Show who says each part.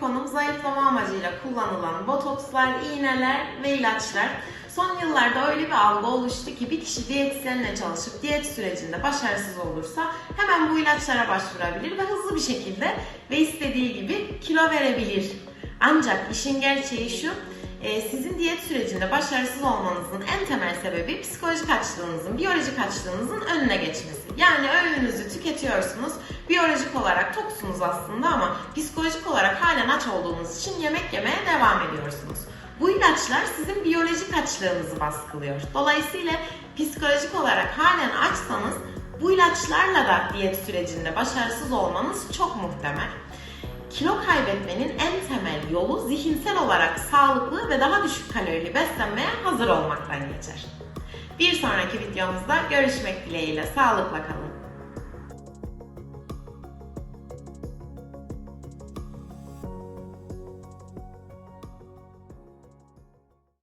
Speaker 1: konum zayıflama amacıyla kullanılan botokslar, iğneler ve ilaçlar. Son yıllarda öyle bir algı oluştu ki bir kişi diyetisyenle çalışıp diyet sürecinde başarısız olursa hemen bu ilaçlara başvurabilir ve hızlı bir şekilde ve istediği gibi kilo verebilir. Ancak işin gerçeği şu, e, sizin diyet sürecinde başarısız olmanızın en temel sebebi psikolojik açlığınızın, biyolojik açlığınızın önüne geçmesi. Yani öğününüzü tüketiyorsunuz, biyolojik olarak toksunuz aslında ama psikolojik olarak halen aç olduğunuz için yemek yemeye devam ediyorsunuz. Bu ilaçlar sizin biyolojik açlığınızı baskılıyor. Dolayısıyla psikolojik olarak halen açsanız bu ilaçlarla da diyet sürecinde başarısız olmanız çok muhtemel. Kilo kaybetmenin en temel yolu zihinsel olarak sağlıklı ve daha düşük kalorili beslenmeye hazır olmaktan geçer. Bir sonraki videomuzda görüşmek dileğiyle sağlıkla kalın.